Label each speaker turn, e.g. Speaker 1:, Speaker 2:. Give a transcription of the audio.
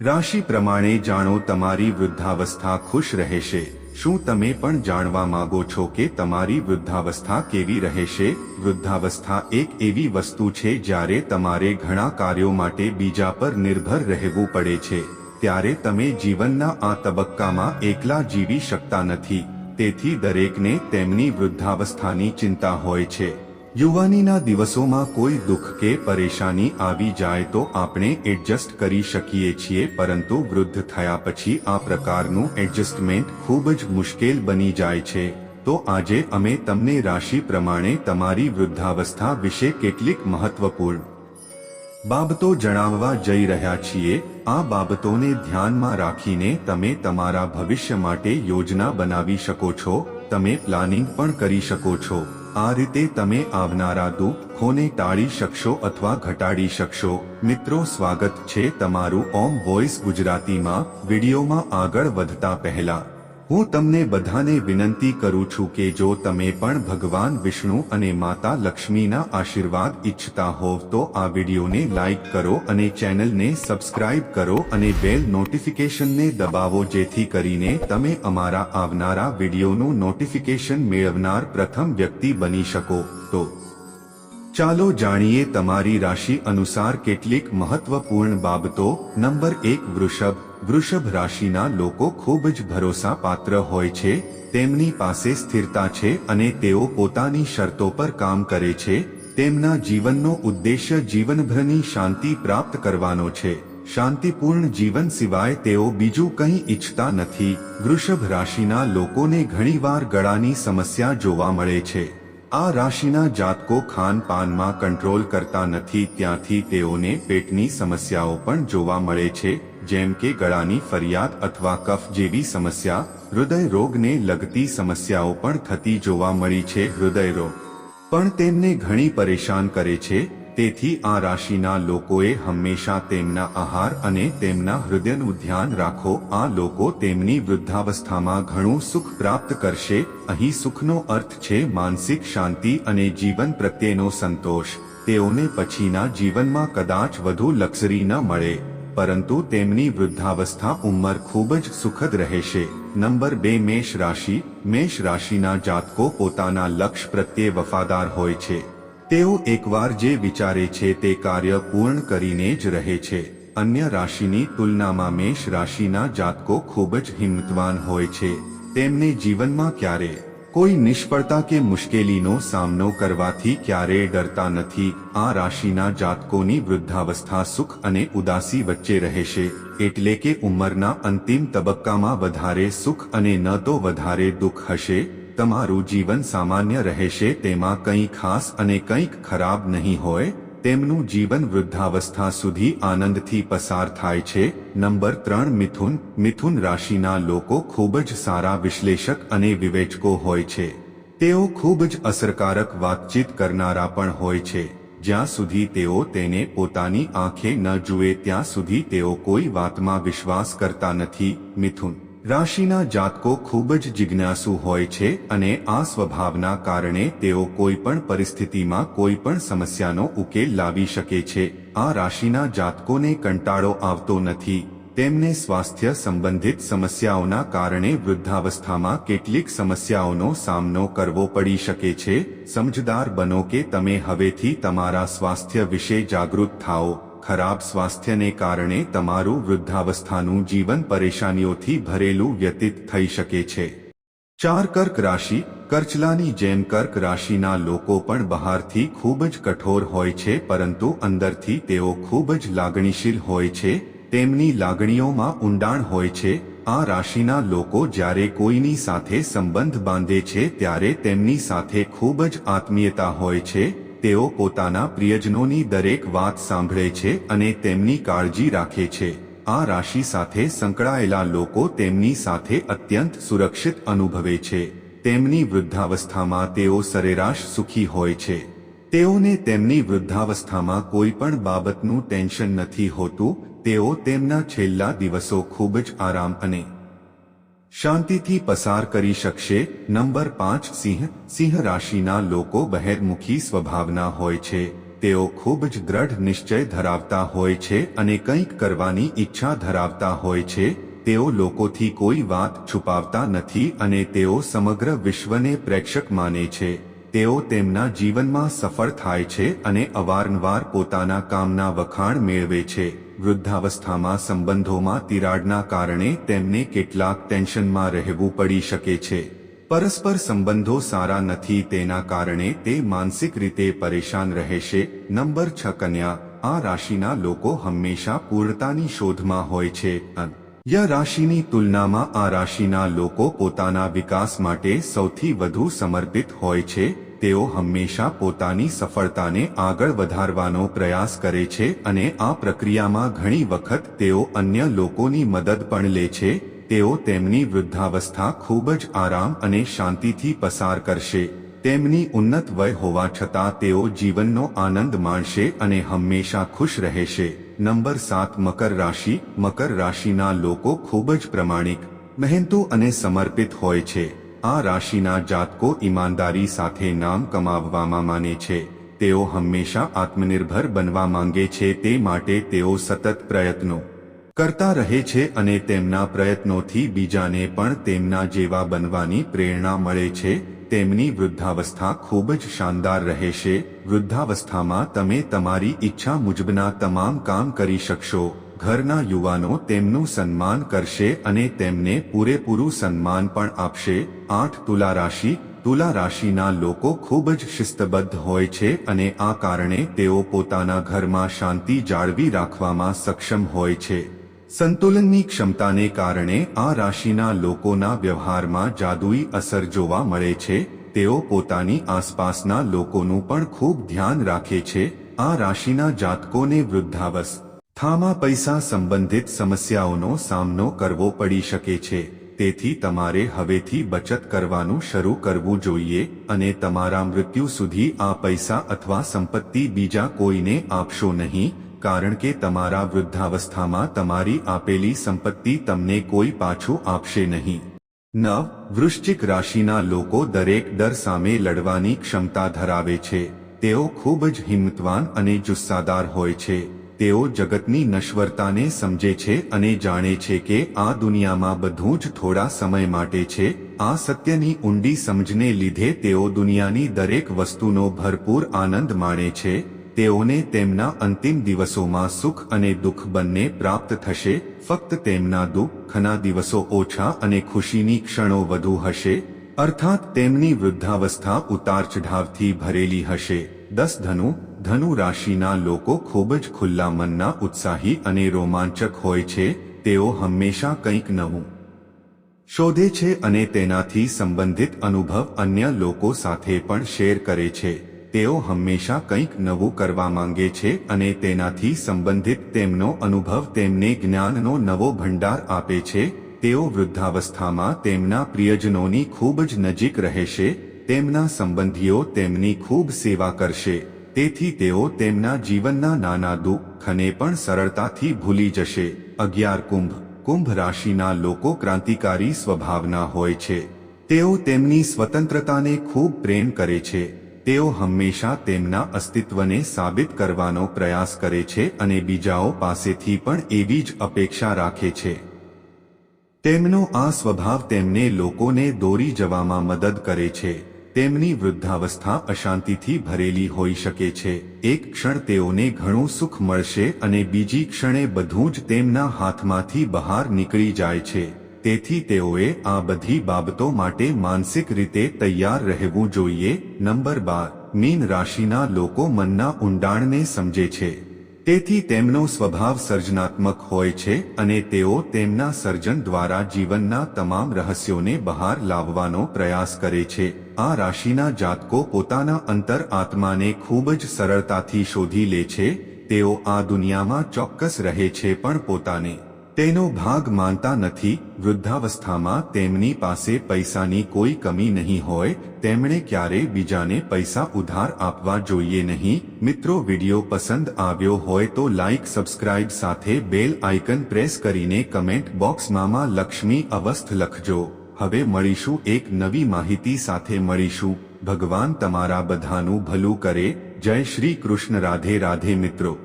Speaker 1: રાશિ પ્રમાણે જાણો તમારી વૃદ્ધાવસ્થા ખુશ રહેશે. શું તમે પણ જાણવા માંગો છો કે તમારી વૃદ્ધાવસ્થા કેવી રહેશે? વૃદ્ધાવસ્થા એક એવી વસ્તુ છે જ્યારે તમારે ઘણા કાર્યો માટે બીજા પર નિર્ભર રહેવું પડે છે. ત્યારે તમે જીવનના આ તબક્કામાં એકલા જીવી શકતા નથી. તેથી દરેકને તેમની વૃદ્ધાવસ્થાની ચિંતા હોય છે. યુવાનીના દિવસોમાં કોઈ દુઃખ કે પરેશાની આવી જાય તો આપણે એડજસ્ટ કરી શકીએ છીએ, પરંતુ વૃદ્ધ થયા પછી આ પ્રકારનું એડજસ્ટમેન્ટ ખૂબ જ મુશ્કેલ બની જાય છે. તો આજે અમે તમને રાશિ પ્રમાણે તમારી વૃદ્ધાવસ્થા વિશે કેટલીક મહત્વપૂર્ણ બાબતો જણાવવા જઈ રહ્યા છીએ. આ બાબતોને ધ્યાનમાં રાખીને તમે તમારા ભવિષ્ય માટે યોજના બનાવી શકો છો, તમે પ્લાનિંગ પણ કરી શકો છો. આ રીતે તમે આવનારા દુઃખોને ટાળી શકશો અથવા ઘટાડી શકશો. મિત્રો, સ્વાગત છે તમારું ઓમ વોઇસ ગુજરાતીમાં. વિડીયોમાં આગળ વધતા પહેલા હું તમને બધાને વિનંતી કરું છું કે જો તમે પણ ભગવાન વિષ્ણુ અને માતા લક્ષ્મીના આશીર્વાદ ઈચ્છતા હોવ તો આ વિડીયોને લાઈક કરો અને ચેનલને સબસ્ક્રાઇબ કરો અને બેલ નોટિફિકેશનને દબાવો જેથી કરીને તમે અમારા આવનારા વિડીયોનું નોટિફિકેશન મેળવનાર પ્રથમ વ્યક્તિ બની શકો. તો ચાલો જાણીએ તમારી રાશિ અનુસાર કેટલીક મહત્વપૂર્ણ બાબતો. નંબર એક વૃષભ વૃષભ રાશિના લોકો ખૂબ જ ભરોસાપાત્ર હોય છે, તેમની પાસે સ્થિરતા છે અને તેઓ પોતાની શરતો પર કામ કરે છે, તેમના જીવનનો ઉદ્દેશ્ય જીવનભરની શાંતિ પ્રાપ્ત કરવાનો છે. શાંતિપૂર્ણ જીવન સિવાય તેઓ બીજું કંઈ ઈચ્છતા નથી. વૃષભ રાશિના લોકોને ઘણીવાર ગળાની સમસ્યા જોવા મળે છે. આ રાશિના જાતકો ખાનપાનમાં કંટ્રોલ કરતા નથી, ત્યાંથી તેઓને પેટની સમસ્યાઓ પણ જોવા મળે છે જેમ કે ગળાની ફરિયાદ અથવા કફ જેવી સમસ્યા, હૃદય રોગને લગતી સમસ્યાઓ પણ થતી જોવા મળી છે હૃદય રોગ. પણ તેમને ઘણી પરેશાન કરે છે, તેથી આ રાશિના લોકોએ હંમેશા તેમના આહાર અને તેમના હૃદયનું ધ્યાન રાખો. આ લોકો તેમની વૃદ્ધાવસ્થામાં ઘણું સુખ પ્રાપ્ત કરશે. અહીં સુખનો અર્થ છે માનસિક શાંતિ અને જીવન પ્રત્યેનો સંતોષ. તેઓને પછીના જીવનમાં કદાચ વધુ લક્ઝરી ન મળે. પરંતુ તેમની વૃદ્ધાવસ્થા ઉંમર ખૂબ જ સુખદ રહેશે. નંબર બે, મેષ રાશિ. મેષ રાશિના જાતકો પોતાના લક્ષ્ય પ્રત્યે વફાદાર હોય છે. તેઓ એકવાર જે વિચારે છે તે કાર્ય પૂર્ણ કરીને જ રહે છે. અન્ય રાશિની તુલનામાં મેષ રાશિના જાતકો ખૂબ જ હિંમતવાન હોય છે. તેમને જીવનમાં ક્યારે કોઈ નિષ્ફળતા કે મુશ્કેલીનો સામનો કરવાથી ક્યારેય ડરતા નથી. આ રાશિના જાતકોની વૃદ્ધાવસ્થા સુખ અને ઉદાસી વચ્ચે રહેશે, એટલે કે ઉંમરના અંતિમ તબક્કામાં વધારે સુખ અને ન તો વધારે દુઃખ હશે. તમારું જીવન સામાન્ય રહેશે, તેમાં કંઈ ખાસ અને કંઈક ખરાબ નહીં હોય. તેમનું જીવન વૃદ્ધાવસ્થા સુધી આનંદથી પસાર થાય છે. નંબર ત્રણ, મિથુન. મિથુન રાશિના લોકો ખૂબ જ સારા વિશ્લેષક અને વિવેચકો હોય છે. તેઓ ખૂબ જ અસરકારક વાતચીત કરનારા પણ હોય છે. જ્યાં સુધી તેઓ તેને પોતાની આંખે ન જુએ, ત્યાં સુધી તેઓ કોઈ વાતમાં વિશ્વાસ કરતા નથી. મિથુન રાશિના જાતકો ખૂબ જ જિજ્ઞાસુ હોય છે અને આ સ્વભાવના કારણે તેઓ કોઈ પણ પરિસ્થિતિમાં કોઈ પણ સમસ્યાનો ઉકેલ લાવી શકે છે. આ રાશિના જાતકોને કંટાળો આવતો નથી. તેમને સ્વાસ્થ્ય સંબંધિત સમસ્યાઓના કારણે વૃદ્ધાવસ્થામાં કેટલીક સમસ્યાઓનો સામનો કરવો પડી શકે છે. સમજદાર બનો કે તમે હવેથી તમારા સ્વાસ્થ્ય વિશે જાગૃત થાઓ. ખરાબ સ્વાસ્થ્યને કારણે તમારું વૃદ્ધાવસ્થાનું જીવન પરેશાનીઓથી ભરેલું વ્યતીત થઈ શકે છે. ચાર કર્ક રાશિ, કરચલાની જેમ કર્ક રાશિના લોકો પણ બહારથી ખૂબ જ કઠોર હોય છે, પરંતુ અંદરથી તેઓ ખૂબ જ લાગણીશીલ હોય છે, તેમની લાગણીઓમાં ઊંડાણ હોય છે. આ રાશિના લોકો જ્યારે કોઈની સાથે સંબંધ બાંધે છે, ત્યારે તેમની સાથે ખૂબ જ આત્મીયતા હોય છે તેઓ પોતાના પ્રિયજનોની દરેક વાત સાંભળે છે અને તેમની કાળજી રાખે છે. આ રાશિ સાથે સંકળાયેલા લોકો તેમની સાથે અત્યંત સુરક્ષિત અનુભવે છે. તેમની વૃદ્ધાવસ્થામાં તેઓ સરેરાશ સુખી હોય છે. તેઓને તેમની વૃદ્ધાવસ્થામાં કોઈ પણ બાબતનું ટેન્શન નથી હોતું. તેઓ તેમના છેલ્લા દિવસો ખૂબ જ આરામ અને શાંતિથી પસાર કરી શકશે? નંબર પાંચ, સિંહ. સિંહ રાશિના લોકો બહેરમુખી સ્વભાવના હોય છે. તેઓ ખૂબ જ દ્રઢ નિશ્ચય ધરાવતા હોય છે અને કંઈક કરવાની ઈચ્છા ધરાવતા હોય છે. તેઓ લોકોથી કોઈ વાત છુપાવતા નથી અને તેઓ સમગ્ર વિશ્વને પ્રેક્ષક માને છે. તેઓ તેમના જીવનમાં સફળ થાય છે અને અવારનવાર પોતાના કામના વખાણ મેળવે છે. વૃદ્ધાવસ્થામાં સંબંધોમાં તિરાડના કારણે તેમને કેટલાક ટેન્શનમાં રહેવું પડી શકે છે. પરસ્પર સંબંધો સારા નથી તેના કારણે તે માનસિક રીતે પરેશાન રહેશે. નંબર છ કન્યા, આ રાશિના લોકો હંમેશા પૂર્ણતાની શોધમાં હોય છે. ય રાશિની તુલનામાં આ રાશિના લોકો પોતાના વિકાસ માટે સૌથી વધુ સમર્પિત હોય છે. તેઓ હંમેશા પોતાની સફળતાને આગળ વધારવાનો પ્રયાસ કરે છે અને આ પ્રક્રિયામાં ઘણી વખત તેઓ અન્ય લોકોની મદદ પણ લે છે, તેઓ તેમની વૃદ્ધાવસ્થા ખૂબ જ આરામ અને શાંતિથી પસાર કરશે. તેમની ઉન્નત વય હોવા છતાં તેઓ જીવનનો આનંદ માણશે અને હંમેશા ખુશ રહેશે. નંબર સાત, મકર રાશિ. મકર રાશિના લોકો ખૂબ જ પ્રમાણિક, મહેનતુ અને સમર્પિત હોય છે. આ રાશિના જાતકો ઈમાનદારી સાથે નામ કમાવવામાં માને છે. તેઓ હંમેશા આત્મનિર્ભર બનવા માંગે છે તે માટે તેઓ સતત પ્રયત્નો કરતા રહે છે અને તેમના પ્રયત્નોથી બીજાને પણ તેમના જેવા બનવાની પ્રેરણા મળે છે. તેમની વૃદ્ધાવસ્થા ખૂબ જ શાનદાર રહેશે. વૃદ્ધાવસ્થામાં તમે તમારી ઈચ્છા મુજબના તમામ કામ કરી શકશો. ઘરના યુવાનો તેમનું સન્માન કરશે અને તેમને પૂરેપૂરું સન્માન પણ આપશે. આઠ તુલા રાશિ. તુલા રાશિના લોકો ખૂબ જ શિસ્તબદ્ધ હોય છે અને આ કારણે તેઓ પોતાના ઘરમાં શાંતિ જાળવી રાખવામાં સક્ષમ હોય છે. સંતુલનની ક્ષમતાને કારણે આ રાશિના લોકોના વ્યવહારમાં જાદુઈ અસર જોવા મળે છે. તેઓ પોતાની આસપાસના લોકોનું પણ ખૂબ ધ્યાન રાખે છે. આ રાશિના જાતકોને વૃદ્ધાવસ્થામાં પૈસા સંબંધિત સમસ્યાઓનો સામનો કરવો પડી શકે છે. તેથી તમારે હવેથી બચત કરવાનું શરૂ કરવું જોઈએ અને તમારા મૃત્યુ સુધી આ પૈસા અથવા સંપત્તિ બીજા કોઈને આપશો નહીં, કારણ કે તમારા વૃદ્ધાવસ્થામાં તમારી આપેલી સંપત્તિ તમને કોઈ પાછું આપશે નહીં. નવ, વૃશ્ચિક રાશિના લોકો દરેક ડર સામે લડવાની ક્ષમતા ધરાવે છે. તેઓ ખૂબ જ હિંમતવાન અને જુસ્સાદાર હોય છે. તેઓ જગતની નશ્વરતાને સમજે છે અને જાણે છે કે આ દુનિયામાં બધું જ થોડા સમય માટે છે. આ સત્યની ઊંડી સમજને લીધે તેઓ દુનિયાની દરેક વસ્તુનો ભરપૂર આનંદ માણે છે. તેઓને તેમના અંતિમ દિવસોમાં સુખ અને દુઃખ બંને પ્રાપ્ત થશે. ફક્ત તેમના દુઃખના દિવસો ઓછા અને ખુશીની ક્ષણો વધુ હશે. અર્થાત તેમની વૃદ્ધાવસ્થા ઉતાર ચઢાવથી ભરેલી હશે. દસ ધનુ ધનુ રાશિના લોકો ખૂબ જ ખુલ્લા મનના ઉત્સાહી અને રોમાંચક હોય છે, તેઓ હંમેશા કંઈક નવું શોધે છે અને તેનાથી સંબંધિત અનુભવ અન્ય લોકો સાથે પણ શેર કરે છે. તેઓ હંમેશા કંઈક નવું કરવા માંગે છે અને તેનાથી સંબંધિત તેમનો અનુભવ તેમને જ્ઞાનનો નવો ભંડાર આપે છે. તેઓ વૃદ્ધાવસ્થામાં તેમના પ્રિયજનોની ખૂબ જ નજીક રહેશે, તેમના સંબંધીઓ તેમની ખૂબ સેવા કરશે. તેથી તેઓ તેમના જીવનના નાના દુઃખને પણ સરળતાથી ભૂલી જશે. અગિયાર કુંભ. કુંભ રાશિના લોકો ક્રાંતિકારી સ્વભાવના હોય છે. તેઓ તેમની સ્વતંત્રતાને ખૂબ પ્રેમ કરે છે. તેઓ હંમેશા તેમના અસ્તિત્વને સાબિત કરવાનો પ્રયાસ કરે છે અને બીજાઓ પાસેથી પણ એવી જ અપેક્ષા રાખે છે. તેમનો આ સ્વભાવ તેમને લોકોને દોરી જવામાં મદદ કરે છે. તેમની વૃદ્ધાવસ્થા અશાંતિથી ભરેલી હોઈ શકે છે. એક ક્ષણ તેઓને ઘણું સુખ મળશે અને બીજી ક્ષણે બધું જ તેમના હાથમાંથી બહાર નીકળી જાય છે. તેથી તેઓએ આ બધી બાબતો માટે માનસિક રીતે તૈયાર રહેવું જોઈએ. નંબર બાર, મીન રાશિના લોકો મનના ઊંડાણને સમજે છે. તેથી તેમનો સ્વભાવ સર્જનાત્મક હોય છે અને તેઓ તેમના સર્જન દ્વારા જીવનના તમામ રહસ્યોને બહાર લાવવાનો પ્રયાસ કરે છે. આ રાશિના જાતકો પોતાના અંતર આત્માને ખૂબ જ સરળતાથી શોધી લે છે. તેઓ આ દુનિયામાં ચોક્કસ રહે છે પણ પોતાને તેનો ભાગ માનતા નથી, વૃદ્ધાવસ્થામાં તેમની પાસે પૈસાની કોઈ કમી નહીં હોય, તેમણે ક્યારે બીજાને પૈસા ઉધાર આપવા જોઈએ નહીં. મિત્રો, વિડિયો પસંદ આવ્યો હોય તો લાઇક સબસ્ક્રાઇબ સાથે બેલ આઇકન પ્રેસ કરીને કમેન્ટ બોક્સમાં લક્ષ્મી અવસ્થ લખજો. હવે મળીશું એક નવી માહિતી સાથે મળીશું. ભગવાન તમારા બધાનું ભલું કરે. જય શ્રી કૃષ્ણ. રાધે રાધે મિત્રો.